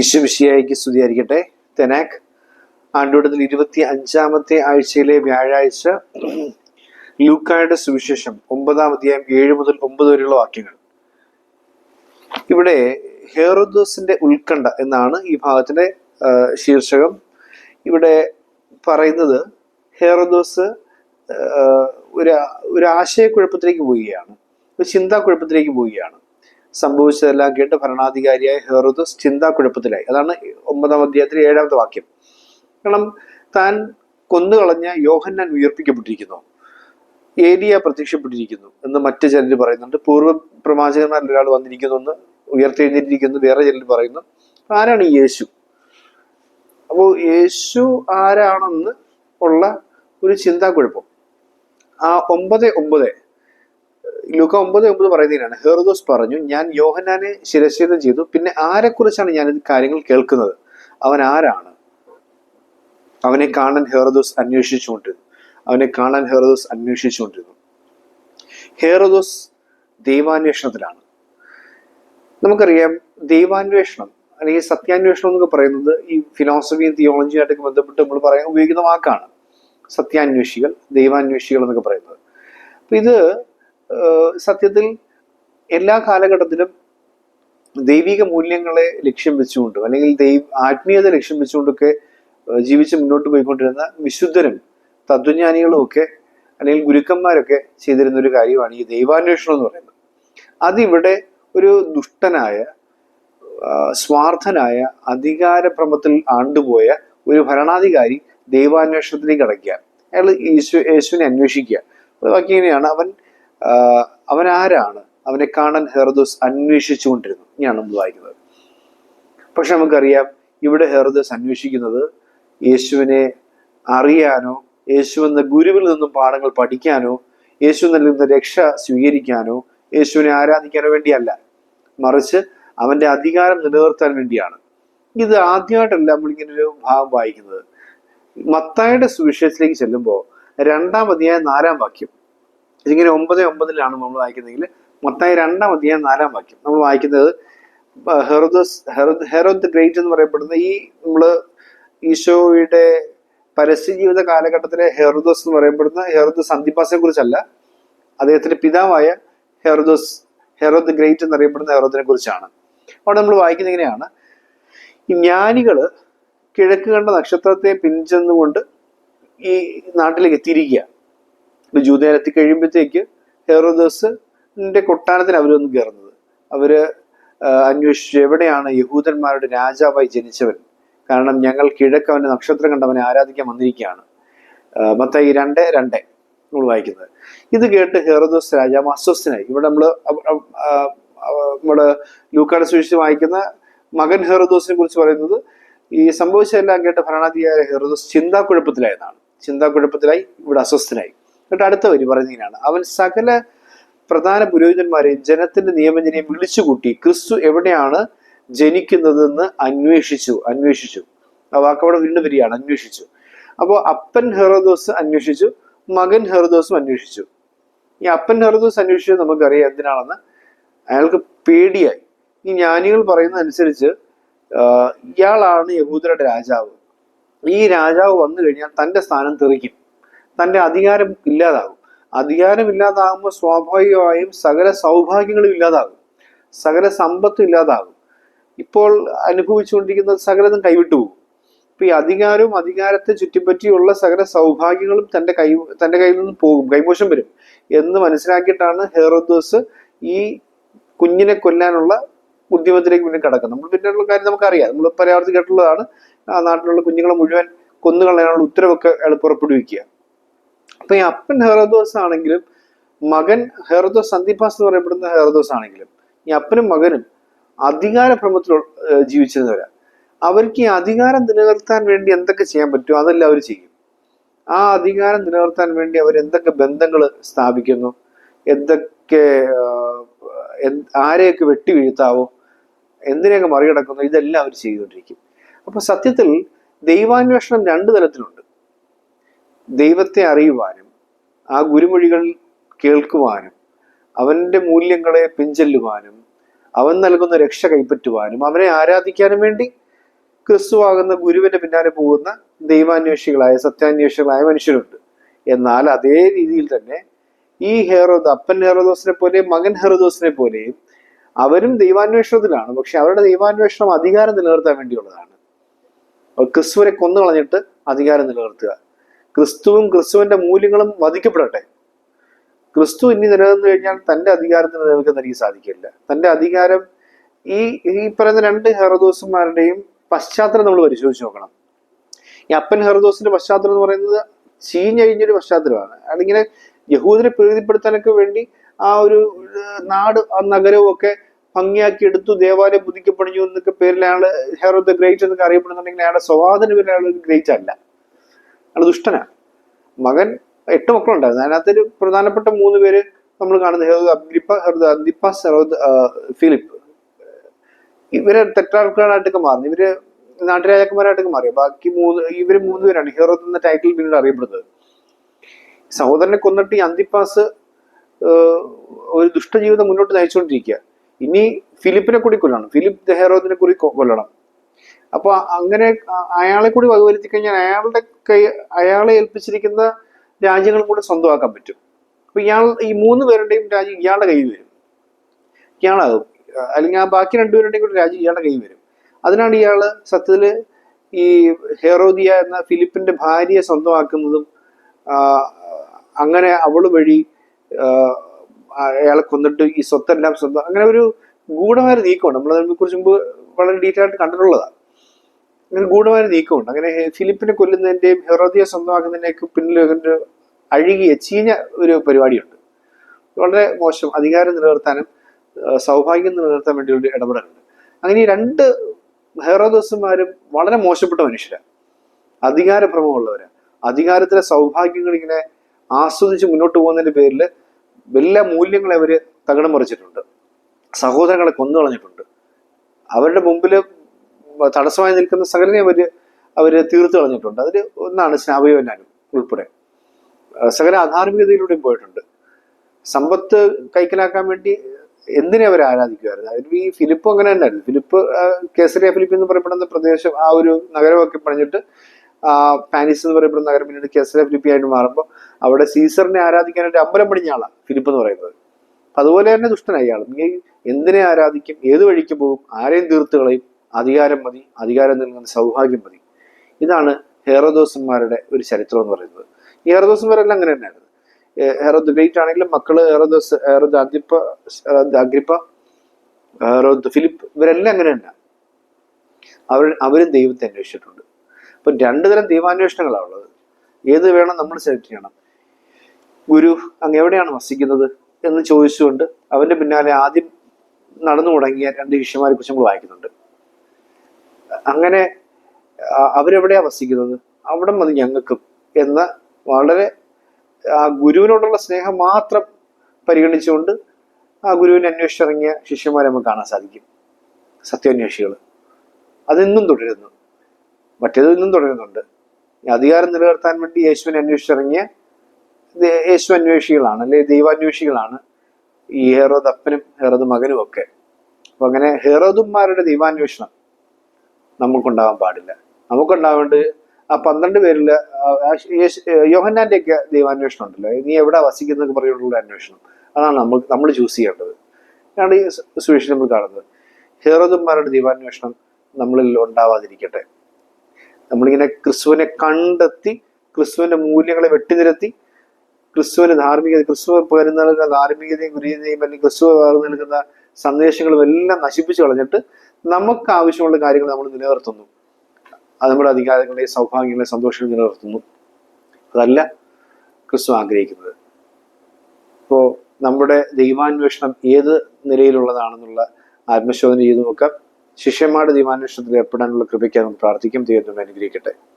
ഈശ്വവിഷിയായിക്ക് സ്തുതിയായിരിക്കട്ടെ. തെനാക് ആണ്ടുകൂടത്തിൽ ഇരുപത്തി അഞ്ചാമത്തെ ആഴ്ചയിലെ വ്യാഴാഴ്ച ലൂക്കായുടെ സുവിശേഷം ഒമ്പതാം അധ്യായം ഏഴ് മുതൽ ഒമ്പത് വരെയുള്ള വാക്യങ്ങൾ. ഇവിടെ ഹെയറുദോസിന്റെ ഉത്കണ്ഠ എന്നാണ് ഈ ഭാഗത്തിന്റെ ശീർഷകം. ഇവിടെ പറയുന്നത് ഹെയറുദോസ് ഒരു ഒരു ആശയക്കുഴപ്പത്തിലേക്ക് പോവുകയാണ്. ഒരു ചിന്താക്കുഴപ്പത്തിലേക്ക് പോവുകയാണ്. സംഭവിച്ചതെല്ലാം കേട്ട് ഭരണാധികാരിയായ ഹെറുദസ് ചിന്താക്കുഴപ്പത്തിലായി. അതാണ് ഒമ്പതാം അധ്യായത്തിലെ ഏഴാമത്തെ വാക്യം. കാരണം താൻ കൊന്നുകളഞ്ഞ യോഹന്നാൻ ഉയർപ്പിക്കപ്പെട്ടിരിക്കുന്നു. ഏലിയ പ്രത്യക്ഷപ്പെട്ടിരിക്കുന്നു എന്ന് മറ്റു ചിലർ പറയുന്നുണ്ട്. പൂർവ പ്രവാചകന്മാരിൽ ഒരാൾ വന്നിരിക്കുന്നു എന്ന് ഉയർത്തെഴുന്നേറ്റിരിക്കുന്നു. വേറെ ചിലർ പറയുന്നു. ആരാണ് യേശു? അപ്പോൾ യേശു ആരാണെന്ന് ഉള്ള ഒരു ചിന്താക്കുഴപ്പം. ആ ഒമ്പത് ഒമ്പത് ലൂക്ക ഒമ്പത് ഒമ്പത് പറയുന്നതിനാണ്. ഹെർദോസ് പറഞ്ഞു ഞാൻ യോഹനാനെ ശിരച്ഛേദം ചെയ്തു. പിന്നെ ആരെക്കുറിച്ചാണ് ഞാൻ ഈ കാര്യങ്ങൾ കേൾക്കുന്നത്? അവൻ ആരാണ്? അവനെ കാണാൻ ഹെർദോസ് അന്വേഷിച്ചുകൊണ്ടിരുന്നു. അവനെ കാണാൻ ഹെറോദോസ് അന്വേഷിച്ചുകൊണ്ടിരുന്നു. ഹെറോദോസ് ദൈവാന്വേഷണത്തിലാണ്. നമുക്കറിയാം ദൈവാന്വേഷണം അല്ലെങ്കിൽ സത്യാന്വേഷണം എന്നൊക്കെ പറയുന്നത് ഈ ഫിലോസഫിയും തിയോളജിയും ആയിട്ടൊക്കെ ബന്ധപ്പെട്ട് നമ്മൾ പറയാൻ ഉപയോഗിക്കുന്ന വാക്കാണ്. സത്യാന്വേഷികൾ ദൈവാന്വേഷികൾ എന്നൊക്കെ പറയുന്നത്. അപ്പൊ ഇത് സത്യത്തിൽ എല്ലാ കാലഘട്ടത്തിലും ദൈവിക മൂല്യങ്ങളെ ലക്ഷ്യം വെച്ചുകൊണ്ടും അല്ലെങ്കിൽ ദൈവ ആത്മീയത ലക്ഷ്യം വെച്ചുകൊണ്ടൊക്കെ ജീവിച്ച് മുന്നോട്ട് പോയിക്കൊണ്ടിരുന്ന വിശുദ്ധരും തത്വജ്ഞാനികളും ഒക്കെ അല്ലെങ്കിൽ ഗുരുക്കന്മാരൊക്കെ ചെയ്തിരുന്ന ഒരു കാര്യമാണ് ഈ ദൈവാന്വേഷണം എന്ന് പറയുന്നത്. അതിവിടെ ഒരു ദുഷ്ടനായ സ്വാർത്ഥനായ അധികാരപ്രമത്തിൽ ആണ്ടുപോയ ഒരു ഭരണാധികാരി ദൈവാന്വേഷണത്തിലേക്ക് അടയ്ക്കുക. അയാൾ യേശു യേശുവിനെ അന്വേഷിക്കുക. ബാക്കി ഇങ്ങനെയാണ്. അവൻ അവൻ ആരാണ് അവനെ കാണാൻ ഹെർദോസ് അന്വേഷിച്ചുകൊണ്ടിരുന്നു. ഞാൻ നമ്മൾ വായിക്കുന്നത്. പക്ഷെ നമുക്കറിയാം ഇവിടെ ഹെർദോസ് അന്വേഷിക്കുന്നത് യേശുവിനെ അറിയാനോ യേശു എന്ന ഗുരുവിൽ നിന്നും പാഠങ്ങൾ പഠിക്കാനോ യേശു നൽകുന്ന രക്ഷ സ്വീകരിക്കാനോ യേശുവിനെ ആരാധിക്കാനോ വേണ്ടിയല്ല. മറിച്ച് അവന്റെ അധികാരം നിലനിർത്താൻ വേണ്ടിയാണ്. ഇത് ആദ്യമായിട്ടല്ല നമ്മളിങ്ങനെ ഒരു ഭാഗം വായിക്കുന്നത്. മത്തായുടെ സുവിശേഷത്തിലേക്ക് ചെല്ലുമ്പോൾ രണ്ടാം അധ്യായം നാലാം വാക്യം. ഇതിങ്ങനെ ഒമ്പത് ഒമ്പതിലാണ് നമ്മൾ വായിക്കുന്നതെങ്കിൽ മൊത്തമായി രണ്ടാം അധ്യായം നാലാം വാക്യം. നമ്മൾ വായിക്കുന്നത് ഹെറോദസ് ഹെറോദ് ഗ്രേറ്റ് എന്ന് പറയപ്പെടുന്ന ഈ നമ്മൾ ഈശോയുടെ പരസ്യ ജീവിത കാലഘട്ടത്തിലെ ഹെറോദോസ് എന്ന് പറയപ്പെടുന്ന ഹെറോദോസ് അന്തിപ്പാസിനെ കുറിച്ചല്ല അദ്ദേഹത്തിന്റെ പിതാവായ ഹെറോദോസ് ഹെറോദ് ഗ്രേറ്റ് എന്നറിയപ്പെടുന്ന ഹെറോദിനെ കുറിച്ചാണ്. അവിടെ നമ്മൾ വായിക്കുന്ന ഇങ്ങനെയാണ് ഈ ജ്ഞാനികൾ കിഴക്ക് കണ്ട നക്ഷത്രത്തെ പിൻചെന്നുകൊണ്ട് ഈ നാട്ടിലേക്ക് എത്തിയിരിക്കുക. ഇപ്പൊ ജൂതയിൽ എത്തിക്കഴിയുമ്പോഴത്തേക്ക് ഹെറോദോസിന്റെ കൊട്ടാരത്തിൽ അവരൊന്നും കയറുന്നത്. അവർ അന്വേഷിച്ചു എവിടെയാണ് യഹൂദന്മാരുടെ രാജാവായി ജനിച്ചവൻ. കാരണം ഞങ്ങൾ കിഴക്ക് അവന്റെ നക്ഷത്രം കണ്ടവനെ ആരാധിക്കാൻ വന്നിരിക്കുകയാണ്. മത്തായി രണ്ട് രണ്ട് നമ്മൾ വായിക്കുന്നത്. ഇത് കേട്ട് ഹെറോദോസ് രാജാവ് അസ്വസ്ഥനായി. ഇവിടെ നമ്മൾ നമ്മുടെ ലൂക്കാട് സുവിശേഷം വായിക്കുന്ന മകൻ ഹെറോദോസിനെ കുറിച്ച് പറയുന്നത് ഈ സംഭവിച്ചതെല്ലാം കേട്ട് ഭരണാധികാരി ഹെറോദോസ് ചിന്താക്കുഴപ്പത്തിലായെന്നാണ്. ചിന്താക്കുഴപ്പത്തിലായി ഇവിടെ അസ്വസ്ഥനായി. എന്നിട്ട് അടുത്ത വരി പറയുന്നതിനാണ് അവൻ സകല പ്രധാന പുരോഹിതന്മാരെ ജനത്തിന്റെ നിയമജനെയും വിളിച്ചുകൂട്ടി ക്രിസ്തു എവിടെയാണ് ജനിക്കുന്നതെന്ന് അന്വേഷിച്ചു അന്വേഷിച്ചു. ആ വാക്കവിടെ വീണ്ടും വരികയാണ് അന്വേഷിച്ചു. അപ്പോൾ അപ്പൻ ഹെറോദോസ് അന്വേഷിച്ചു മകൻ ഹെറോദോസും അന്വേഷിച്ചു. ഈ അപ്പൻ ഹെറോദോസ് അന്വേഷിച്ചത് നമുക്കറിയാം എന്തിനാണെന്ന്. അയാൾക്ക് പേടിയായി. ഈ ജ്ഞാനികൾ പറയുന്ന അനുസരിച്ച് ഇയാളാണ് യഹൂദരുടെ രാജാവ്. ഈ രാജാവ് വന്നു കഴിഞ്ഞാൽ തന്റെ സ്ഥാനം തെറിക്കും. തന്റെ അധികാരം ഇല്ലാതാകും. അധികാരം ഇല്ലാതാകുമ്പോൾ സ്വാഭാവികമായും സകല സൗഭാഗ്യങ്ങളും ഇല്ലാതാകും. സകല സമ്പത്തും ഇല്ലാതാകും. ഇപ്പോൾ അനുഭവിച്ചുകൊണ്ടിരിക്കുന്ന സകലതും കൈവിട്ടു പോകും. അപ്പൊ ഈ അധികാരവും അധികാരത്തെ ചുറ്റിപ്പറ്റിയുള്ള സകല സൗഭാഗ്യങ്ങളും തന്റെ കൈ തന്റെ കയ്യിൽ നിന്ന് പോകും. കൈമോശം വരും. എന്ന് മനസ്സിലാക്കിയിട്ടാണ് ഹെറോദോസ് ഈ കുഞ്ഞിനെ കൊല്ലാനുള്ള ഉദ്യമത്തിലേക്ക് പിന്നെ കിടക്കുന്നത്. നമ്മൾ പിന്നെയുള്ള കാര്യം നമുക്കറിയാം. നമ്മൾ പരാവർത്തി കേട്ടുള്ളതാണ് നാട്ടിലുള്ള കുഞ്ഞുങ്ങളെ മുഴുവൻ കൊന്നുകളയാനുള്ള ഉത്തരവൊക്കെ പുറപ്പെടുവിക്കുക. അപ്പൊ ഈ അപ്പൻ ഹെറോദോസ് ആണെങ്കിലും മകൻ ഹെറോദോസ് സന്ദീപാസ് എന്ന് പറയപ്പെടുന്ന ഹെറോദോസ് ആണെങ്കിലും ഈ അപ്പനും മകനും അധികാര ഭ്രമത്തിൽ ജീവിച്ചിരുന്നവരാ അവർക്ക് ഈ അധികാരം നിലനിർത്താൻ വേണ്ടി എന്തൊക്കെ ചെയ്യാൻ പറ്റുമോ അതെല്ലാം അവർ ചെയ്യും. ആ അധികാരം നിലനിർത്താൻ വേണ്ടി അവർ എന്തൊക്കെ ബന്ധങ്ങൾ സ്ഥാപിക്കുന്നു? എന്തൊക്കെ എന്ത്- ആരെയൊക്കെ വെട്ടി വീഴ്ത്താവോ? എന്തിനെയൊക്കെ മറികടക്കുന്നു? ഇതെല്ലാം അവർ ചെയ്തുകൊണ്ടിരിക്കും. അപ്പൊ സത്യത്തിൽ ദൈവാന്വേഷണം രണ്ടു തരത്തിലുണ്ട്. ദൈവത്തെ അറിയുവാനും ആ ഗുരുമൊഴികൾ കേൾക്കുവാനും അവന്റെ മൂല്യങ്ങളെ പിഞ്ചെല്ലുവാനും അവൻ നൽകുന്ന രക്ഷ കൈപ്പറ്റുവാനും അവനെ ആരാധിക്കാനും വേണ്ടി ക്രിസ്തുവാകുന്ന ഗുരുവിന്റെ പിന്നാലെ പോകുന്ന ദൈവാന്വേഷികളായ സത്യാന്വേഷികളായ മനുഷ്യരുണ്ട്. എന്നാൽ അതേ രീതിയിൽ തന്നെ ഈ ഹെറോദ് അപ്പൻ ഹെറോദോസിനെ പോലെയും മകൻ ഹെറോദോസിനെ പോലെയും അവരും ദൈവാന്വേഷണത്തിലാണ്. പക്ഷെ അവരുടെ ദൈവാന്വേഷണം അധികാരം നിലനിർത്താൻ വേണ്ടിയുള്ളതാണ്. ക്രിസ്തുവരെ കൊന്നു കളഞ്ഞിട്ട് അധികാരം നിലനിർത്തുക. ക്രിസ്തുവും ക്രിസ്തുവിന്റെ മൂല്യങ്ങളും വധിക്കപ്പെടട്ടെ. ക്രിസ്തു ഇനി നിലനിന്ന് കഴിഞ്ഞാൽ തന്റെ അധികാരത്തിന് നിലനിൽക്കാൻ എനിക്ക് സാധിക്കില്ല. തന്റെ അധികാരം ഈ ഈ പറയുന്ന രണ്ട് ഹെറദോസുമാരുടെയും പശ്ചാത്തലം നമ്മൾ പരിശോധിച്ച് നോക്കണം. ഈ അപ്പൻ ഹെറദോസിന്റെ പശ്ചാത്തലം എന്ന് പറയുന്നത് ചീഞ്ഞഴിഞ്ഞൊരു പശ്ചാത്തലമാണ്. അതിങ്ങനെ യഹൂദിനെ പ്രീതിപ്പെടുത്താനൊക്കെ വേണ്ടി ആ ഒരു നാട് ആ നഗരവും ഒക്കെ ഭംഗിയാക്കി എടുത്തു ദേവാലയം പുതുക്കപ്പണിഞ്ഞു എന്നൊക്കെ പേരിൽ അയാൾ ഹെറോ ദ ഗ്രേറ്റ് എന്നൊക്കെ അറിയപ്പെടുന്നുണ്ടെങ്കിൽ അയാളുടെ സ്വഭാവത്തിന് പേരിൽ അയാൾ ഗ്രേറ്റ് അല്ല അയാൾ ദുഷ്ടനാണ് മകൻ എട്ട് മക്കളുണ്ടായിരുന്നു. അതിനകത്തൊരു പ്രധാനപ്പെട്ട മൂന്ന് പേര് നമ്മൾ കാണുന്നത് ഫിലിപ്പ്. ഇവർ തെറ്റാൾക്കാരായിട്ടൊക്കെ മാറുന്നു. ഇവർ നാട്ടുരാജാക്കന്മാരായിട്ടൊക്കെ മാറി. ബാക്കി മൂന്ന് ഇവർ മൂന്ന് പേരാണ്. ഹീറോത്ത് എന്ന ടൈറ്റിൽ പിന്നീട് അറിയപ്പെടുന്നത്. സഹോദരനെ കൊന്നിട്ട് ഈ അന്തിപ്പാസ് ഒരു ദുഷ്ടജീവിതം മുന്നോട്ട് നയിച്ചുകൊണ്ടിരിക്കുക. ഇനി ഫിലിപ്പിനെ കൂടി കൊല്ലണം. ഫിലിപ്പ് ഹെറോദിനെ കൂടി കൊല്ലണം. അപ്പൊ അങ്ങനെ അയാളെ കൂടി വകവരുത്തി കഴിഞ്ഞാൽ അയാളുടെ കൈ അയാളെ ഏൽപ്പിച്ചിരിക്കുന്ന രാജ്യങ്ങളും കൂടെ സ്വന്തമാക്കാൻ പറ്റും. അപ്പൊ ഇയാൾ ഈ മൂന്ന് പേരുടെയും രാജ്യം ഇയാളുടെ കയ്യിൽ വരും. ഇയാളാകും അല്ലെങ്കിൽ ആ ബാക്കി രണ്ടുപേരുടെയും കൂടെ രാജ്യം ഇയാളുടെ കയ്യിൽ വരും. അതിനാണ് ഇയാൾ സത്യത്തിൽ ഈ ഹെറോദിയ എന്ന ഫിലിപ്പിന്റെ ഭാര്യയെ സ്വന്തമാക്കുന്നതും അങ്ങനെ അവൾ വഴി അയാളെ കൊന്നിട്ട് ഈ സ്വത്തെല്ലാം സ്വന്തം അങ്ങനെ ഒരു ഗൂഢമായ നീക്കമാണ്. നമ്മൾ അതിനെ കുറിച്ച് മുമ്പ് വളരെ ഡീറ്റെയിൽ ആയിട്ട് കണ്ടിട്ടുള്ളതാണ്. അങ്ങനെ ഗൂഢമായ നീക്കമുണ്ട്. അങ്ങനെ ഫിലിപ്പിനെ കൊല്ലുന്നതിന്റെയും ഹെറോദിയെ സ്വന്തമാക്കുന്നതിന്റെയൊക്കെ പിന്നിൽ ഒരു അഴുകിയ ചീഞ്ഞ ഒരു പരിപാടിയുണ്ട്. വളരെ മോശം അധികാരം നിലനിർത്താനും സൗഭാഗ്യം നിലനിർത്താൻ വേണ്ടിയുള്ള ഇടപെടലുണ്ട്. അങ്ങനെ ഈ രണ്ട് ഹെറോദോസുമാരും വളരെ മോശപ്പെട്ട മനുഷ്യരാണ് അധികാരഭ്രമമുള്ളവരാണ് അധികാരത്തിലെ സൗഭാഗ്യങ്ങൾ ഇങ്ങനെ ആസ്വദിച്ച് മുന്നോട്ട് പോകുന്നതിന്റെ പേരിൽ വലിയ മൂല്യങ്ങളെ അവർ തകിടം മറിച്ചിട്ടുണ്ട്. സഹോദരങ്ങളെ കൊന്നു കളഞ്ഞിട്ടുണ്ട് അവരുടെ മുമ്പിൽ തടസ്സമായി നിൽക്കുന്ന സകലനെ അവർ അവർ തീർത്തു കളഞ്ഞിട്ടുണ്ട്. അതിൽ ഒന്നാണ് സ്നാപയോനാനും ഉൾപ്പെടെ. സകല അധാർമികതയിലൂടെയും പോയിട്ടുണ്ട്. സമ്പത്ത് കൈക്കലാക്കാൻ വേണ്ടി എന്തിനെ അവർ ആരാധിക്കുമായിരുന്നു അതിൽ ഈ ഫിലിപ്പ് അങ്ങനെ തന്നെയായിരുന്നു ഫിലിപ്പ് കേസരിയ ഫിലിപ്പ് എന്ന് പറയപ്പെടുന്ന പ്രദേശം ആ ഒരു നഗരമൊക്കെ പണിഞ്ഞിട്ട് ആ, പാരീസ് എന്ന് പറയപ്പെടുന്ന നഗരം പിന്നീട് കേസറിയ ഫിലിപ്പി ആയിട്ട് മാറുമ്പോൾ അവിടെ സീസറിനെ ആരാധിക്കാനായിട്ട് അമ്പലം പണിഞ്ഞ ആളാണ് ഫിലിപ്പ് എന്ന് പറയുന്നത്. അതുപോലെ തന്നെ ദുഷ്ടനായി ആളും. എന്തിനെ ആരാധിക്കും? ഏത് വഴിക്ക് പോകും? ആരെയും തീർത്ത് കളയും? അധികാരം മതി അധികാരം നൽകുന്ന സൗഭാഗ്യം മതി. ഇതാണ് ഹേറദോസന്മാരുടെ ഒരു ചരിത്രം എന്ന് പറയുന്നത്. ഈ ഹേറദോസന്മാരെല്ലാം അങ്ങനെ തന്നെയായിരുന്നു ഹെറോ ഗ്രേറ്റ് ആണെങ്കിലും മക്കൾ Herodes Herod Agrippa Agrippa Herod Philip ഇവരെല്ലാം അങ്ങനെ തന്നെ അവർ അവരും ദൈവത്തെ അന്വേഷിച്ചിട്ടുണ്ട്. അപ്പം രണ്ടു തരം ദൈവാന്വേഷണങ്ങളാണ് ഉള്ളത്. ഏത് വേണം നമ്മൾ സെലക്ട് ചെയ്യണം. ഗുരു അങ്ങ് എവിടെയാണ് വസിക്കുന്നത് എന്ന് ചോദിച്ചുകൊണ്ട് അവന്റെ പിന്നാലെ ആദ്യം നടന്നു തുടങ്ങിയ രണ്ട് ശിഷ്യന്മാരെ കുറിച്ച് നമ്മൾ വായിക്കുന്നുണ്ട്. അങ്ങനെ അവരെവിടെയാണ് അവരെവിടെയാ വസിക്കുന്നത്? അവിടെ മതി ഞങ്ങൾക്കും എന്ന വളരെ ആ ഗുരുവിനോടുള്ള സ്നേഹം മാത്രം പരിഗണിച്ചുകൊണ്ട് ആ ഗുരുവിനെ അന്വേഷിച്ചിറങ്ങിയ ശിഷ്യന്മാരെ നമുക്ക് കാണാൻ സാധിക്കും. സത്യാന്വേഷികൾ. അതിന്നും തുടരുന്നു. മറ്റേത് ഇന്നും തുടരുന്നുണ്ട്. അധികാരം നിലനിർത്താൻ വേണ്ടി യേശുവിനെ അന്വേഷിച്ചിറങ്ങിയ യേശു അന്വേഷികളാണ് അല്ലെ ദൈവാന്വേഷികളാണ് ഈ ഹേറോദ് അപ്പനും ഹേറോദ് മകനും ഒക്കെ അപ്പൊ അങ്ങനെ ഹേറോദുമാരുടെ ദൈവാന്വേഷണം നമുക്കുണ്ടാവാൻ പാടില്ല. നമുക്കുണ്ടാവേണ്ടത് ആ പന്ത്രണ്ട് പേരിൽ യോഹന്നാന്റെയൊക്കെ ദൈവാന്വേഷണം ഉണ്ടല്ലോ. നീ എവിടെ വസിക്കുന്നൊക്കെ പറഞ്ഞുള്ള അന്വേഷണം. അതാണ് നമ്മൾ നമ്മൾ ചൂസ് ചെയ്യേണ്ടത്. അതാണ് ഈ സുവിശേഷം നമ്മൾ കാണുന്നത്. ഹേറോദന്മാരുടെ ദൈവാന്വേഷണം നമ്മളിൽ ഉണ്ടാവാതിരിക്കട്ടെ. നമ്മളിങ്ങനെ ക്രിസ്തുവിനെ കണ്ടെത്തി ക്രിസ്തുവിന്റെ മൂല്യങ്ങളെ വെട്ടിനിരത്തി ക്രിസ്തുവിന് ധാർമ്മികത ക്രിസ്തു പകരുന്ന ധാർമ്മികതയും ഗുരുതയും അല്ലെങ്കിൽ ക്രിസ്തു നൽകുന്ന സന്ദേശങ്ങളും എല്ലാം നശിപ്പിച്ചു കളഞ്ഞിട്ട് നമുക്ക് ആവശ്യമുള്ള കാര്യങ്ങൾ നമ്മൾ നിലനിർത്തുന്നു. അത് നമ്മുടെ അധികാരങ്ങളെ സൗഭാഗ്യങ്ങളെ സന്തോഷങ്ങൾ നിലനിർത്തുന്നു. അതല്ല ക്രിസ്തു ആഗ്രഹിക്കുന്നത്. ഇപ്പോൾ നമ്മുടെ ദൈവാന്വേഷണം ഏത് നിലയിലുള്ളതാണെന്നുള്ള ആത്മശോധന ചെയ്തു നോക്കാം. ശിഷ്യന്മാരുടെ ദൈവാന്വേഷണത്തിൽ ഏർപ്പെടാനുള്ള കൃപയ്ക്ക് നമുക്ക് പ്രാർത്ഥിക്കും. നമ്മെ അനുഗ്രഹിക്കട്ടെ.